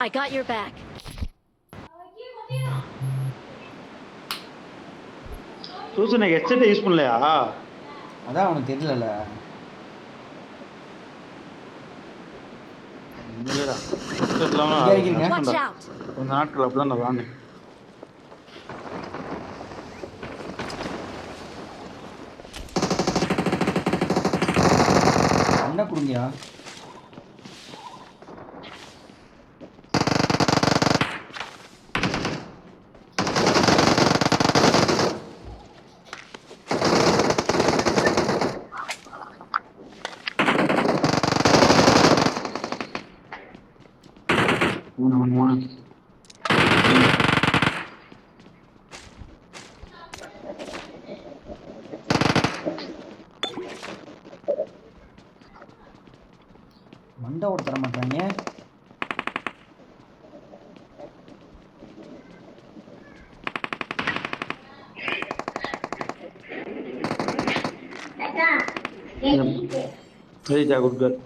I got your back. சூசனை headset use பண்ணலையா? அதான் அவனுக்கு தெரியல இல்லடா! கொஞ்ச நாட்கள் அப்படிதான் நான் வாங்கினேன் என்ன குடுங்கயா? மண்டை ஓட தர மாட்டாங்க. சரிஜா குட் கேர்ள்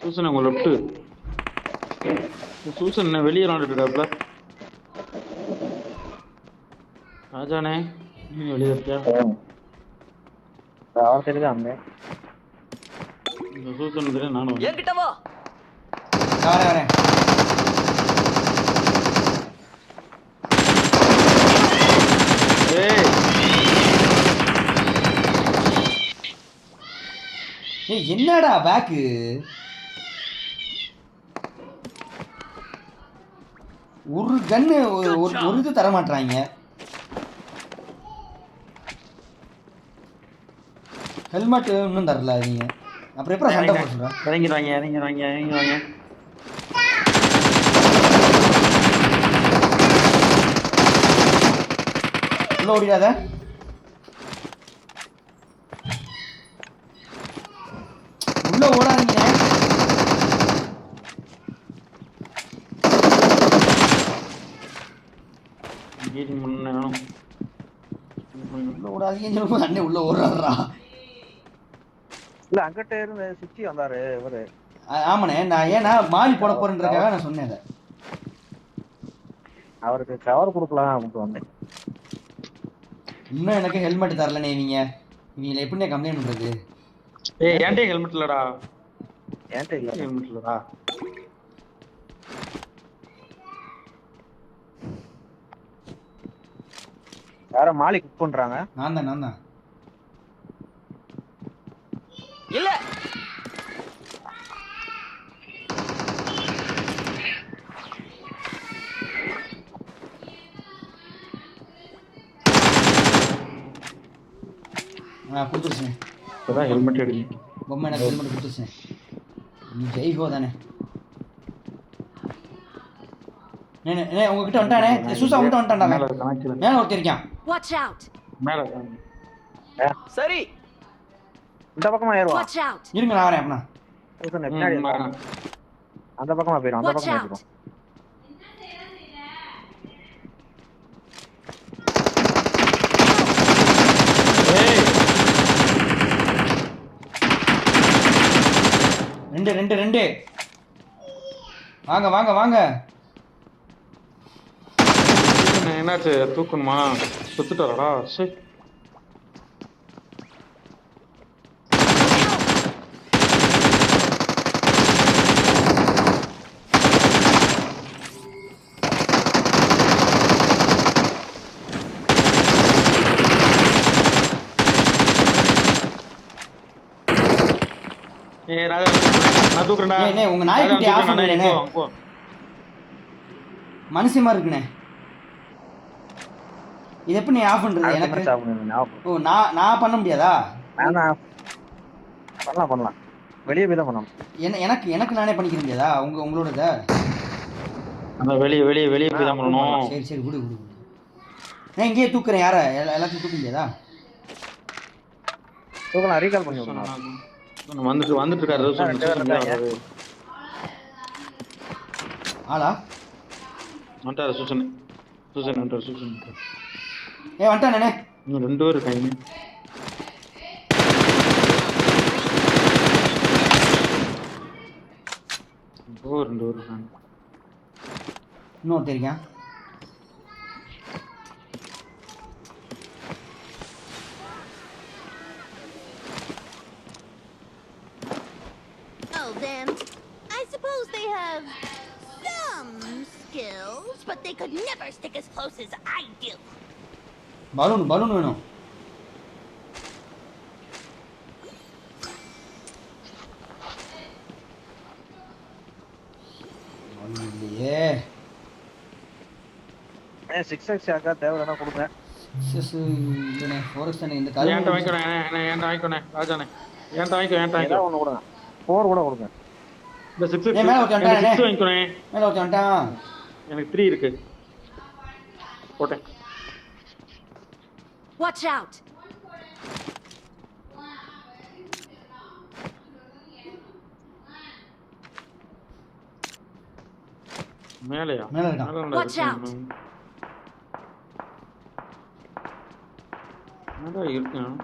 சூசன் உங்க லெஃப்ட் சூசன் என்ன வெளியே விளாண்டுட்டு இருக்காப்ல? ராஜானே நீ வெளியே இருக்கியா? தெரியுதான் அந்த இந்த சூசன் தெரியும் நானும். என்கிட்ட வா. வரேன் வரேன் ஏய். ஏய் என்னடா பேக்கு? ஒரு கன்னு ஒரு ஒரு இது தர மாட்றாங்க ஹெல்மெட் இன்னும் தரல நீங்க அப்புறம் எப்பறம் சண்டை போட சொல்ற இறங்கிடுவாங்க இறங்கிடுவாங்க இறங்கிடுவாங்க உள்ள ஓடிடாத உள்ள ஓடாதீங்க உள்ள ஓடாதீங்கன்னு சொல்லும்போது அண்ணன் உள்ள ஓடுறாரா இல்ல அங்கிட்ட இருந்து சுத்தி வந்தாரு இவரு. ஆமாண்ணே நான் ஏன்னா மாலி போட போறேன்றதுக்காக நான் சொன்னேன் அவருக்கு கவர் கொடுக்கலாம் அப்படின்ட்டு வந்தேன் இன்னும் எனக்கு ஹெல்மெட் தரலனே இவங்க இவங்களை எப்படிண்ணே கம்ப்ளைண்ட் பண்றது? ஏய் ஏன்டே ஹெல்மெட் இல்லடா? ஏன்ட்ட இல்ல? ஹெல்மெட் இல்லடா? யார மாலி குக் பண்றாங்க. நான் தான் நான் தான் ஆ கொடுத்துருச்சேன் இப்போதான் ஹெல்மெட் எடுங்க பொம்மை எனக்கு ஹெல்மெட் கொடுத்துருச்சேன் நீ ஜெய்ஹோ தானே நே நே, நே உங்ககிட்ட வந்துட்டானே சூசா உங்ககிட்ட வந்துட்டான்டா மேல இருக்கான்! மேல சரி இந்த பக்கமா ஏறுவா! இருங்க நான் வரேன். அந்த பக்கமா போயிடும் அந்த பக்கமா out! போயிடும் ஏய் ரெண்டு ரெண்டு ரெண்டு. வாங்க வாங்க வாங்க. என்னாச்சு? தூக்கணுமா? சுத்துட்டாரடா? சரி ஏய் ராஜா நான் தூக்குறேன்டா ஏய், அண்ணே, உங்க நாய்க்குட்டி ஆஃப் தூக்குறேன், பண்ணுங்கண்ணே. போ, போ. மனுஷன் மாதிரி இருக்குண்ணே. இது எப்படி நீ ஆஃப் பண்றது எனக்கு. ஓ நான் நான் பண்ண முடியாதா? வேணா. பண்ணலாம் பண்ணலாம். வெளியே போய் தான் பண்ணணும். என்ன எனக்கு எனக்கு நானே பண்ணிக்க முடியாதா உங்க உங்களோடத? அந்த வெளியே வெளியே வெளியே போய் தான் பண்ணணும். சரி சரி விடு விடு நான் இங்கேயே தூக்குறேன் யார? எல்லா- எல்லாத்தையும் தூக்க முடியாதா தூக்கலாம் ரீகால் பண்ணி விடணும் வந்துட்டு வந்துட்டு இருக்காரு ஆளா? வந்துட்டாரு சூசன். சூசன் வந்துட்டாரு சூசன் ஏ வந்துட்டானே இன்னும் ரெண்டு பேர் இருக்காங்க. ரெண்டு பேர் இருக்காங்க. இன்னொருத்தர் இருக்கேன். Have some skills, but they could never stick as close as I do. Balloon balloon வேணும் இல்லையே சிக்ஸ் எக்ஸ் யாக்கா தேவைன்னா கொடுங்க இந்த ஏன்ட்ட கரும்பு வாங்கிக்கோண்ணே அண்ணே, ஏன்ட்ட வாங்கிக்கோண்ணே ராஜாண்ணே ஏன்ட்ட வாங்கிக்கோ ஏன்ட்ட வாங்கிக்கோ ஒன்று கொடுங்க ஃபோர் கூட கொடுங்க இந்த சிக்ஸ் ஏய், மேல ஒருத்தன் எனக்கு வந்துட்டானே. சிக்ஸ் வாங்கிக்கோண்ணே மேலே ஒருத்தன் வந்துட்டான் எனக்கு த்ரீ இருக்கு போட்டேன்! மேலையா மேல இருக்கான். out. மேல இருக்கான்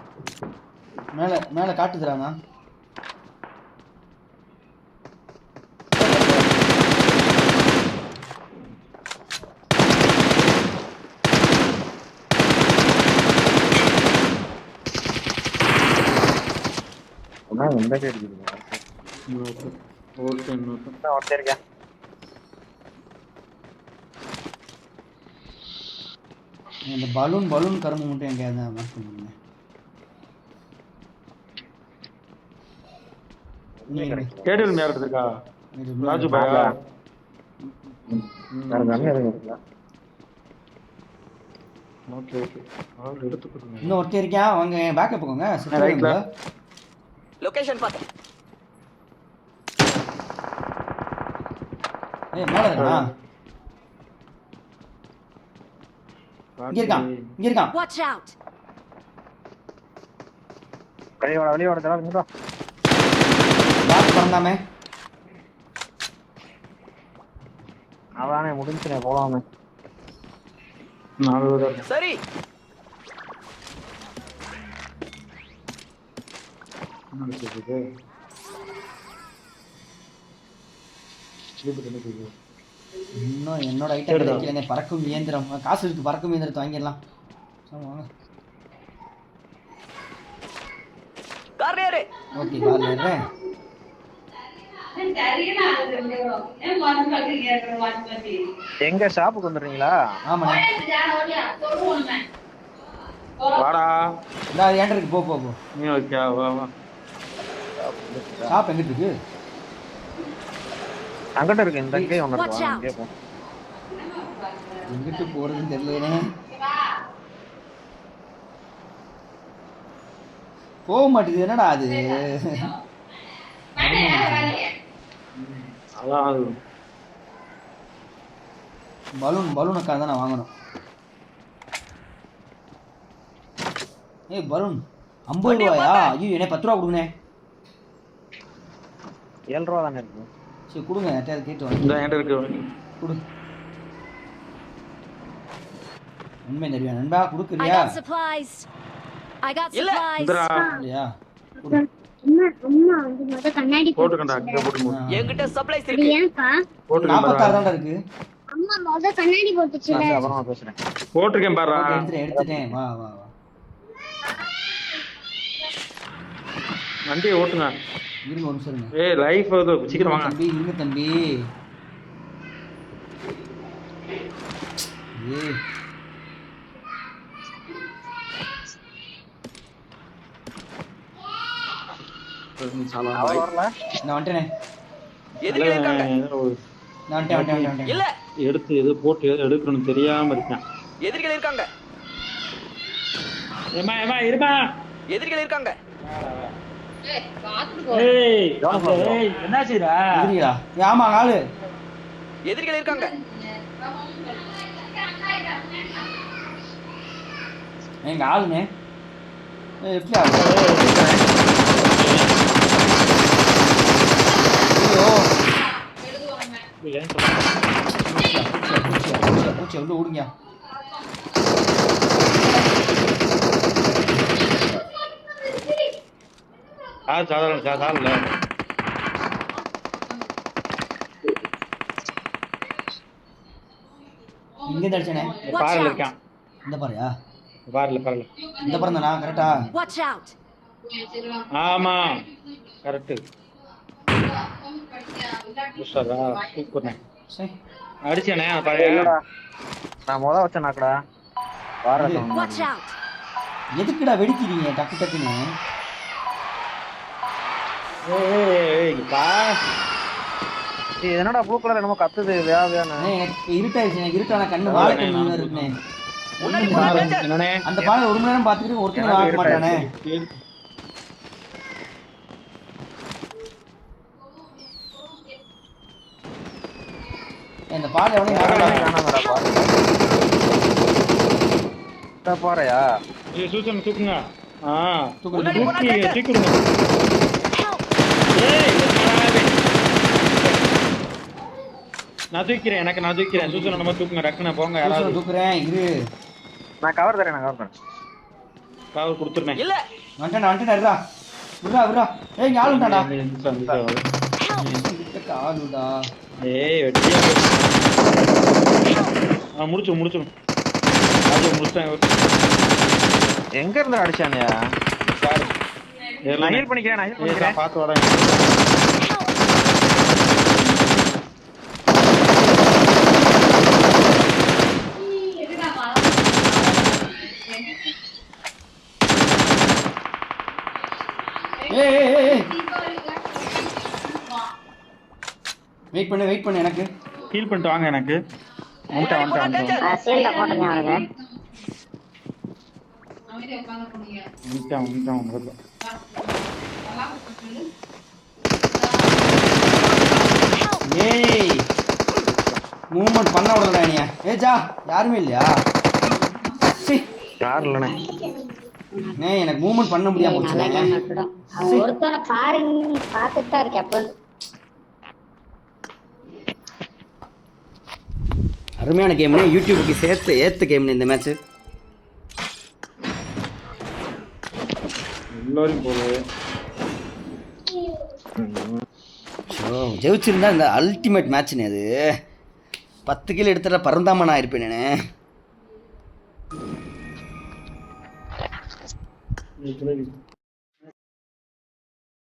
மேலே மேலே காட்டுதுறாங்க இருக்கேன் இந்த பலூன் பலூன் கரும்பு மட்டும் எங்கேயாவது மார்க் பண்ணுங்க கேடல் மேல இருக்கா ராஜு பாயா இன்னும் ஒருத்தர் இருக்கான் அவங்க பேக்கப் போங்க ரைட்ல. லொகேஷன் பார்த்தேன் ஏய் மேலே இருக்கா இங்க இருக்கான் இங்க இருக்கான். Watch out! வெளியோட வெளியோட தடவை நின்றா பாத்து பறந்தாமே அதானே முடிஞ்சுனே போலாமே. நாலு சரி. செய்யுது? இன்னும் என்னோட ஐட்டம். கிடைக்கல பறக்கும் இயந்திரம். காசு இருக்கு. பறக்கும் இயந்திரத்தை வாங்கிடலாம். வாங்க. ஓகே கால் ஏறுறேன். எங்க ஷாப்புக்கு வந்துடுறீங்களா? ஆமாண்ணே வாடா. இந்த ஏன்டா இருக்கு. போ போ போ. நீ ஓகே வா வா. ஷாப் எங்கிட்டு இருக்கு? அங்கிட்ட இருக்கு இந்த அங்கேயே ஒன்று. அங்கேயே போ. எங்கிட்டு போறதுன்னு தெரியலனே போக மாட்டேங்குது. என்னடா அது? அதான் அது. பலூன் பலூனுக்காக தான் நான் வாங்கணும். ஏய் பலூன். ஐம்பது ரூபாயா. ஐயோ என்ன பத்து ரூபா கொடுங்கண்ணே. ஏழு ரூபா தானே இருக்கு? சரி கொடுங்க யார்ட்டையாவது கேட்டு வாங்க என்கிட்ட இருக்கு. கொடு. உண்மை தருவியா நண்பா I கொடுக்குறியா? got supplies. I got இல்ல. supplies. இந்தரா இல்லையா? கொடு அம்மா அம்மா வந்து முத கண்ணாடி போட்டுக்கண்டா இங்க போட்டு ஆ. என்கிட்ட சப்ளைஸ் அது இருக்கு ஏன்ப்பா? நாற்பத்தாறு போட்டுருக்கேன் தான்டா இருக்கு. அம்மா முத கண்ணாடி போட்டுச்சுல சரி, அப்புறமா பேசுறேன். போட்டிருக்கேன் பாரு. ஓகே, எடுத்துட்டேன் எடுத்துட்டேன். வா வா வா. வண்டியை ஓட்டுங்க. இருங்க ஒரு நிமிஷம் இருங்க. ஏய் லைஃப் அது சீக்கிரம் வாங்க தம்பி இருங்க தம்பி. ஏய் எடுத்து எது போட்டு எது எடுக்கணும்னு தெரியாம இருக்கேன். எதிரிகள் இருக்காங்க. எதிரிகள் இருக்காங்க ஏய் ஏய் என்ன செய்றா எதிரிகளா ஏய், ஆமா ஆளு? எதிரிகள் இருக்காங்க. எங்க ஏய், எப்படி ஆளு? பூச்சியா, பூச்சியா, பூச்சியா, பூச்சியா, ஓடுங்க. சார் சாதாரண சார் சார் இல்லை. இங்க தடிச்சனே பாறல இருக்கான். இந்த பாறையா? பாறல பாறல இந்த பாறந்தனா கரெக்ட்டா வாட்ச் அவுட் ஆமா. கரெக்ட் உஷாரா சூப்பர்ண்ணே அடிச்சனே பாறையா. நான் மொத வச்சனாக்கடா. பாறல வாட்ச் அவுட் எதுக்குடா வெடிக்கிறீங்க? டக்கு டக்குன்னு. ஏய் பா. இது என்னடா ப்ளூ கலர் என்னமோ கத்துது வோ வேன்னு அண்ணே, எனக்கு இருட்டான கண்ணு வாழை கண்ணு. என்னண்ணே? அந்த பாலை ஒரு மணி நேரம் பார்த்துட்டு ஒருத்தனை வாங்க மாட்டானே. இந்த பால் வாங்கலாம் பாறையா? ஏய் சூசன் தூக்குங்க. ஆ. தூக்குறது. தூக்கி. தூக்கிடுங்க நான் தூக்கிறேன் எனக்கு நான் தூக்கிறேன் சூசன் நம்ம தூக்குங்க டக்குன்னு போங்க தூக்குறேன், யாராவது. தூக்குறேன். இரு. நான் கவர் தரேன் நான் கவர் தரேன். காவல் கொடுத்துருனேன் இல்ல. வந்துட்டேன் வந்துட்டேன் இருடா. விட்றா விட்றா ஏய் இங்க ஆள் உண்டாடா ஆளுடா ஏய் வெட்டியா ஆ முடிச்சு முடிச்சு அது முடிச்சிட்டேன் எங்க இருந்து அடிச்சானியா நான் ஹீல் பண்ணிக்கிறேன் நான் ஹீல் ஏய் பண்ணிக்கிறேன். பார்த்து வரேன் ஏய் ஏய் ஏய், ஏய் வெயிட் பண்ணு வெயிட் பண்ணு எனக்கு. ஹீல் பண்ணிட்டு வாங்க எனக்கு. வந்துட்டேன் danger. சீல்ட போட்டுங்க அவனுக்கு வந்துட்டேன் ஏய் மூவ்மெண்ட் பண்ண விடலடா நீ ஏ ஜா யாருமே இல்லையா? சீ. யார் இல்லைண்ணே. ஏய் எனக்கு மூவ்மெண்ட் பண்ண முடியாம போச்சுடா அவன் ஒருத்தனை பாருங்க பார்த்துட்டு தான் இருக்கேன் அருமையான கேம்னே யூடியூபுக்கு சேர்த்து ஏற்ற கேம்னு இந்த மேட்ச் எல்லோரும் போகுது ஸோ ஜெயிச்சிருந்தா இந்த அல்டிமேட் மேட்ச்னே அது. பத்து கிலோ எடுத்துட பறந்தாம நான் இருப்பேன் நான். இது